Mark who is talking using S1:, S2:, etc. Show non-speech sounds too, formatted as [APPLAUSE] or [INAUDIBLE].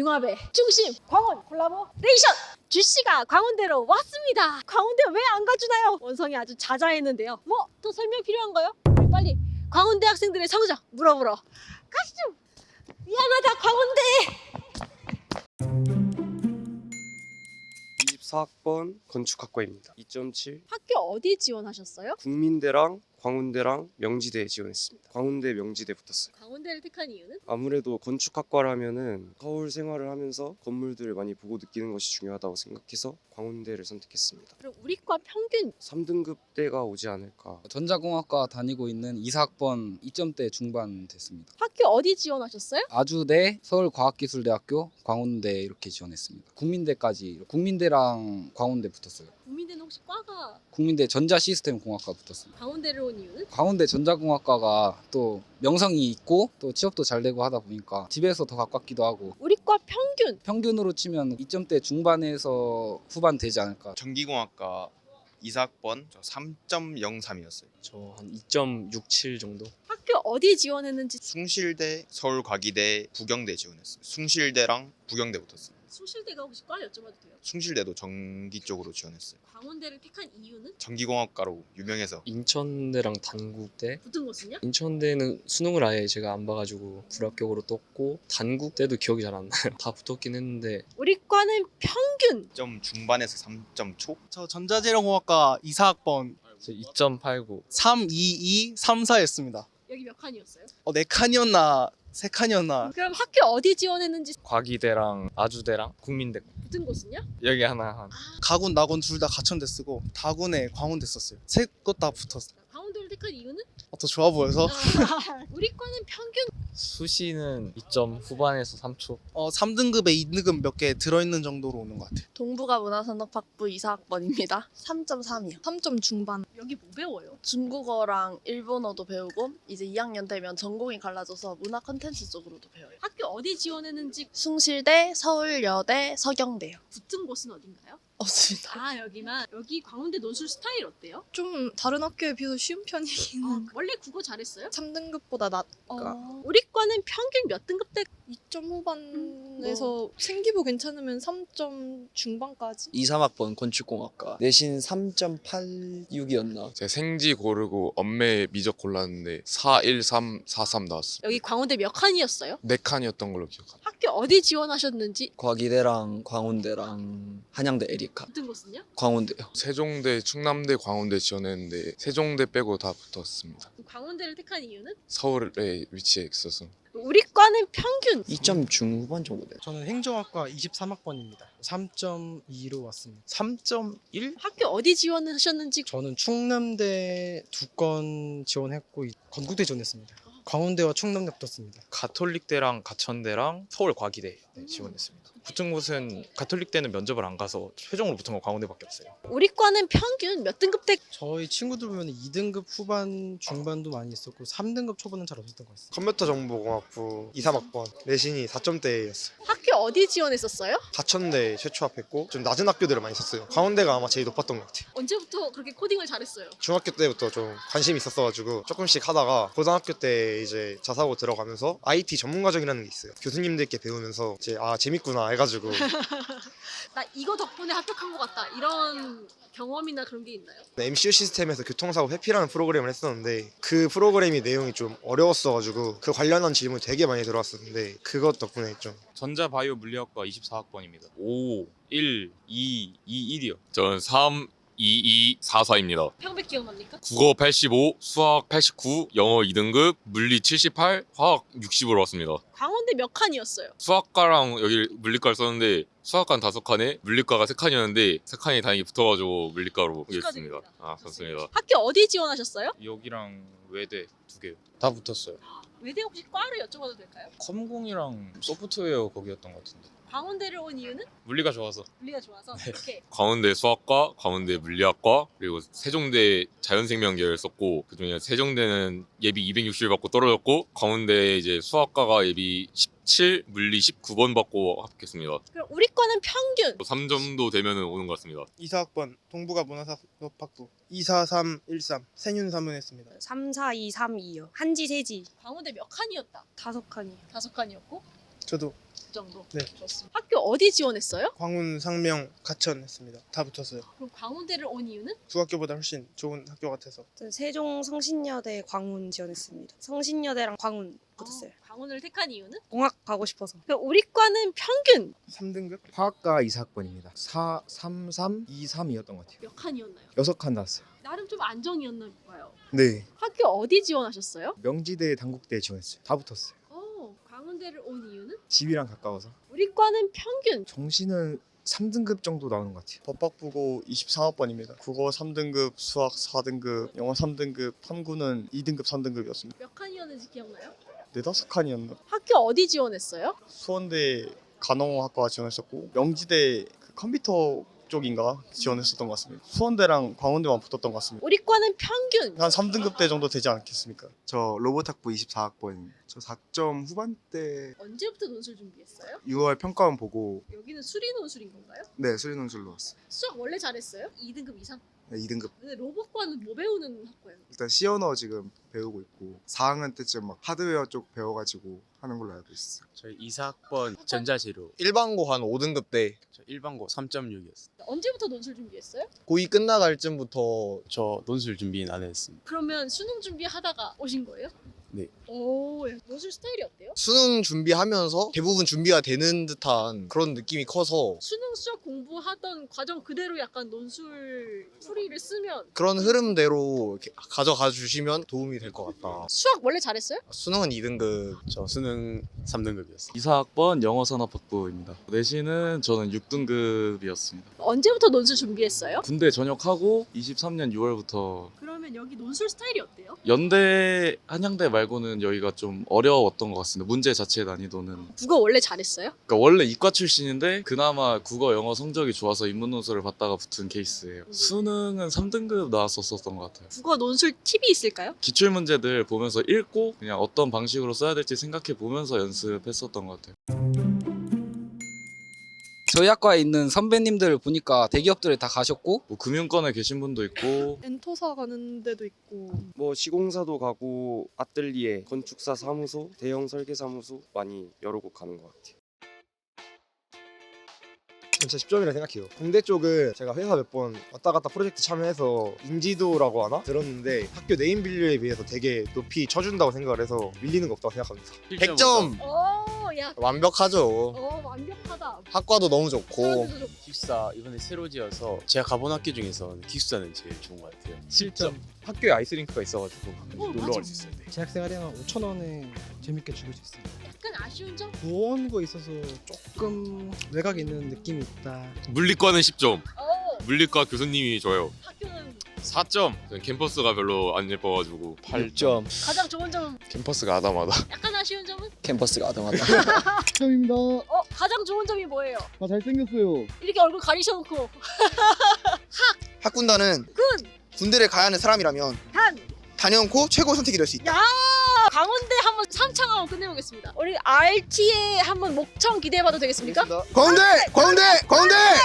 S1: 융합의 중심 광원 콜라보레이션 주씨가 광운대로 왔습니다. 광운대 왜 안 가주나요? 원성이 아주 자자했는데요. 뭐더 설명 필요한가요? 빨리 광운대 학생들의 성적 물어보러 가시죠. 미안하다 광운대.
S2: 24학번 건축학과입니다. 2.7
S1: 학교 어디 지원하셨어요?
S2: 국민대랑 광운대랑 명지대에 지원했습니다. 광운대 명지대 붙었어요.
S1: 광운대를 택한 이유는?
S2: 아무래도 건축학과라면은 서울 생활을 하면서 건물들을 많이 보고 느끼는 것이 중요하다고 생각해서 광운대를 선택했습니다.
S1: 그럼 우리 과 평균
S2: 3등급 대가 오지 않을까.
S3: 전자공학과 다니고 있는 2사학번 2점대 중반 됐습니다.
S1: 학교 어디 지원하셨어요?
S3: 아주대, 서울과학기술대학교, 광운대 이렇게 지원했습니다. 국민대까지 국민대랑 광운대 붙었어요.
S1: 국민대는 혹시 과가
S3: 국민대 전자시스템공학과 붙었습니다.
S1: 광운대를 온 이유는?
S3: 광운대 전자공학과가 또 명성이 있고 또 취업도 잘 되고 하다 보니까 집에서 더 가깝기도 하고
S1: 우리 과 평균
S3: 평균으로 치면 2점대 중반에서 후반 되지 않을까.
S4: 전기공학과 이사학번 3.03이었어요.
S5: 저 한 2.67 정도?
S1: 학교 어디 지원했는지
S4: 숭실대, 서울과기대, 부경대 지원했어요. 숭실대랑 부경대 붙었어요.
S1: 수실대가 혹시 과 여쭤봐도 돼요?
S4: 숭실대도 전기 쪽으로 지원했어요.
S1: 광운대를 택한 이유는?
S4: 전기공학과로 유명해서
S5: 인천대랑 단국대?
S1: 붙은 곳은요?
S5: 인천대는 수능을 아예 제가 안 봐가지고 불합격으로 떴고 단국대도 기억이 잘 안 나요. 다 붙었긴 했는데
S1: 우리 과는 평균
S4: 점 중반에서 3점 초?
S6: 저 전자재료공학과 2사학번
S5: 2.89
S6: 322, 34였습니다.
S1: 여기 몇 칸이었어요?
S6: 어, 네 칸이었나 세 칸이었나
S1: 그럼 학교 어디 지원했는지
S5: 과기대랑 아주대랑 국민대
S1: 붙은 곳은요?
S5: 여기 하나 한
S6: 가군, 나군 둘 다 가천대 쓰고 다군에 광운대 썼어요. 세 곳 다 붙었어.
S1: 광운대를 택한 이유는?
S6: 어, 더 좋아 보여서
S1: 우리 과는 평균
S5: 수시는 2점 후반에서 3초
S6: 어, 3등급에 2등급 몇 개 들어있는 정도로 오는 것 같아요.
S7: 동부가 문화산업학부 2사학번입니다. 3.3이요. 3점 중반.
S1: 여기 뭐 배워요?
S7: 중국어랑 일본어도 배우고 이제 2학년 되면 전공이 갈라져서 문화 컨텐츠 쪽으로도 배워요.
S1: 학교 어디 지원했는지
S7: 숭실대, 서울여대, 서경대요.
S1: 붙은 곳은 어딘가요?
S7: 없습니다.
S1: 아 여기만 여기 광운대 논술 스타일 어때요?
S8: 좀 다른 학교에 비해서 쉬운 편이긴
S1: 어,
S8: 한
S1: 원래 국어 잘했어요?
S8: 3등급보다 낮
S1: 어, 우리 과는 평균 몇 등급 대
S8: 2점 후반에서 생기부 괜찮으면 3점 중반까지
S9: 2, 3학번 건축공학과 내신 3.86이었나
S10: 제 생지 고르고 엄매 미적 골랐는데 41343 나왔어요.
S1: 여기 광운대 몇 칸이었어요?
S10: 네 칸이었던 걸로 기억합니다.
S1: 학교 어디 지원하셨는지
S9: 과기대랑 광운대랑 한양대 에 리카
S1: 붙은 곳은요?
S9: 광운대요
S10: 세종대, 충남대, 광운대 지원했는데 세종대 빼고 다 붙었습니다.
S1: 광운대를 택한 이유는?
S10: 서울에 위치해 있어서
S1: 우리 과는 평균
S9: 2점 중후반 정도 돼요
S6: 저는 행정학과 23학번입니다. 3.2로 왔습니다. 3.1?
S1: 학교 어디 지원하셨는지
S6: 저는 충남대 두 건 지원했고 건국대 지원했습니다. 광운대와 충남대 붙었습니다.
S11: 가톨릭대랑 가천대랑 서울과기대 네, 지원했습니다. 붙은 곳은 가톨릭대는 면접을 안 가서 최종으로 붙은 건 광운대밖에 없어요.
S1: 우리 과는 평균 몇 등급 대
S6: 저희 친구들 보면 2등급 후반 중반도 많이 있었고 3등급 초반은 잘 없었던 것 같습니다.
S12: 컴퓨터 정보공학부 2, 3학번 내신이 4점대였어요.
S1: 학교 어디 지원했었어요?
S12: 가천대 최초 합했고 좀 낮은 학교들을 많이 썼어요. 강원대가 아마 제일 높았던 것 같아요.
S1: 언제부터 그렇게 코딩을 잘했어요?
S12: 중학교 때부터 좀 관심이 있었어가지고 조금씩 하다가 고등학교 때 이제 자사고 들어가면서 IT 전문가적이라는 게 있어요. 교수님들께 배우면서 이제 아 재밌구나 해가지고 [LAUGHS]
S1: 나 이거 덕분에 합격한 것 같다 이런 경험이나 그런 게 있나요?
S12: MCU 시스템에서 교통사고 회피라는 프로그램을 했었는데 그 프로그램이 내용이 좀 어려웠어가지고 그 관련한 질문이 되게 많이 들어왔었는데 그것 덕분에 좀
S11: 전자바이오 물리학과 24학번입니다. 5, 1, 2, 2, 1이요.
S10: 저는 3, 2, 2, 4, 4입니다.
S1: 평백 기억납니까?
S10: 국어 85, 수학 89, 영어 2등급, 물리 78, 화학 60으로 왔습니다.
S1: 광운대 몇 칸이었어요?
S10: 수학과랑 여기 물리과를 썼는데 수학과는 다섯 칸에 물리과가 세 칸이었는데 세 칸이 다행히 붙어가지고 물리과로 오겠습니다.
S1: 축하드립니다.
S10: 아, 좋습니다.
S1: 학교 어디 지원하셨어요?
S11: 여기랑 외대 두 개요.
S5: 다 붙었어요.
S1: 외대 혹시 과를 여쭤봐도 될까요?
S11: 컴공이랑 소프트웨어 거기였던 것 같은데.
S1: 광운대를 온 이유는?
S11: 물리가 좋아서.
S1: 물리가 좋아서 이렇게
S10: 광운대 수학과, 광운대 물리학과, 그리고 세종대 자연생명계열 썼고 그중에 세종대는 예비 260을 받고 떨어졌고 광운대 이제 수학과가 예비 17, 물리 19번 받고 합격했습니다.
S1: 그럼 우리 과는 평균
S10: 3점도 되면은 오는 것 같습니다.
S6: 2사학번 동부가 문화산업학부 24313 생윤3문 했습니다.
S8: 34232요. 한지 세지
S1: 광운대 몇 칸이었다?
S8: 다섯 칸이요.
S1: 다섯 칸이었고
S6: 저도
S1: 그 정도.
S13: 네.
S1: 좋습니다. 학교 어디 지원했어요?
S13: 광운, 상명, 가천 했습니다. 다 붙었어요.
S1: 그럼 광운대를 온 이유는?
S13: 중학교보다 훨씬 좋은 학교 같아서.
S14: 저는 세종 성신여대 광운 지원했습니다. 성신여대랑 광운 붙었어요.
S1: 어, 광운을 택한 이유는?
S14: 공학 가고 싶어서.
S1: 그럼 우리 과는 평균
S13: 3등급?
S15: 화학과 이사학번입니다. 4, 3, 3, 2, 3이었던 것 같아요.
S1: 몇 칸이었나요?
S15: 여섯 칸 나왔어요.
S1: 나름 좀 안정이었나 봐요.
S15: 네.
S1: 학교 어디 지원하셨어요?
S15: 명지대, 당국대 지원했어요. 다 붙었어요.
S1: 어, 광운대를 온 이유는?
S15: 집이랑 가까워서.
S1: 우리 과는 평균
S15: 정시는 3등급 정도 나오는 것 같아요.
S16: 법학부고 23학번입니다. 국어 3등급, 수학 4등급, 영어 3등급, 탐구는 2등급, 3등급이었습니다.
S1: 몇 칸이었는지 기억나요?
S16: 네다섯 칸이었나?
S1: 학교 어디 지원했어요?
S16: 수원대 간호학과 지원했었고 명지대 그 컴퓨터 쪽인가 지원했었던 것 같습니다. 수원대랑 광운대만 붙었던 것 같습니다.
S1: 우리 과는 평균
S16: 한 3등급대 정도 되지 않겠습니까?
S17: 저 로봇학부 24학번입니다. 저 4점 후반대
S1: 언제부터 논술 준비했어요?
S17: 6월 평가원 보고
S1: 여기는 수리 논술인 건가요?
S17: 네 수리논술로 왔어요.
S1: 수학 원래 잘했어요? 2등급 이상?
S17: 네, 2등급.
S1: 근데 로봇과는 뭐 배우는 학과예요?
S17: 일단 C 언어 지금 배우고 있고 4학년 때쯤 막 하드웨어 쪽 배워가지고 하는 걸로 알고 있어요.
S18: 저희 이사학번 전자재료
S12: 일반고 한 5등급 때
S18: 저 일반고 3.6이었어요.
S1: 언제부터 논술 준비했어요?
S12: 고2 끝나갈 쯤부터
S18: 저 논술 준비는 안 했습니다.
S1: 그러면 수능 준비하다가 오신 거예요?
S18: 네.
S1: 오, 예. 논술 스타일이 어때요?
S12: 수능 준비하면서 대부분 준비가 되는 듯한 그런 느낌이 커서
S1: 수능 수학 공부하던 과정 그대로 약간 논술 풀이를 쓰면
S12: 그런 흐름대로 이렇게 가져가 주시면 도움이 될 것 같다.
S1: 수학 원래 잘했어요?
S12: 수능은 2등급.
S18: 저 수능 3등급이었어요.
S19: 이사학번 영어산업학부입니다. 내신은 저는 6등급이었습니다.
S1: 언제부터 논술 준비했어요?
S19: 군대 전역하고 23년 6월부터
S1: 그러면 여기 논술 스타일이 어때요?
S19: 연대, 한양대 말고는 여기가 좀 어려웠던 것 같습니다. 문제 자체의 난이도는.
S1: 국어 원래 잘했어요?
S19: 그러니까 원래 이과 출신인데 그나마 국어, 영어 성적이 좋아서 인문 논술을 받다가 붙은 케이스예요. 수능은 3등급 나왔었던 것 같아요.
S1: 국어 논술 팁이 있을까요?
S19: 기출 문제들 보면서 읽고 그냥 어떤 방식으로 써야 될지 생각해 보면서 연습했었던 것 같아요.
S3: 저희 학과에 있는 선배님들 보니까 대기업들에 다 가셨고
S19: 뭐 금융권에 계신 분도 있고
S8: 엔토사 가는 데도 있고
S2: 뭐 시공사도 가고 아뜰리에, 건축사 사무소, 대형 설계 사무소 많이 여러 곳 가는 것 같아요.
S12: 진짜 10점이라 생각해요. 공대 쪽은 제가 회사 몇 번 왔다 갔다 프로젝트 참여해서 인지도라고 하나 들었는데 학교 네임 밸류에 비해서 되게 높이 쳐준다고 생각을 해서 밀리는 거 없다고 생각합니다. 100점
S1: 오, 야.
S12: 완벽하죠.
S1: 어, 완벽하다.
S12: 학과도 너무 좋고
S1: 사람들도 좋고.
S18: 기숙사 이번에 새로 지어서 제가 가본 학교 중에서는 기숙사는 제일 좋은 것 같아요.
S11: 7점. 학교에 아이스링크가 있어가지고 놀러
S1: 맞아.
S11: 갈 수 있어요. 네.
S6: 재학생활이 한 5천 원에 재밌게 즐길 수 있습니다.
S1: 약간 아쉬운 점?
S6: 보원고 있어서 조금 외곽에 있는 느낌이 있다.
S10: 물리과는 10점.
S1: 어,
S10: 물리과 교수님이 좋아요.
S1: 학교는
S10: 4점. 캠퍼스가 별로 안 예뻐가지고
S9: 8점.
S1: 가장 좋은 점은
S10: 캠퍼스가 아담하다. [LAUGHS]
S1: 약간 아쉬운 점은?
S9: 캠퍼스가 아담하다. [LAUGHS]
S20: 10점입니다.
S1: 어, 가장 좋은 점이 뭐예요?
S20: 아 잘생겼어요.
S1: 이렇게 얼굴 가리셔놓고 [LAUGHS]
S12: 학군단은
S1: 군,
S12: 군대를 가야 하는 사람이라면
S1: 단,
S12: 단연코 최고 선택이 될 수 있다.
S1: 야! 강원대 한번 3창 한번 끝내보겠습니다. 우리 RT에 한번 목청 기대해봐도 되겠습니까?
S12: 광운대! 광운대! 광운대!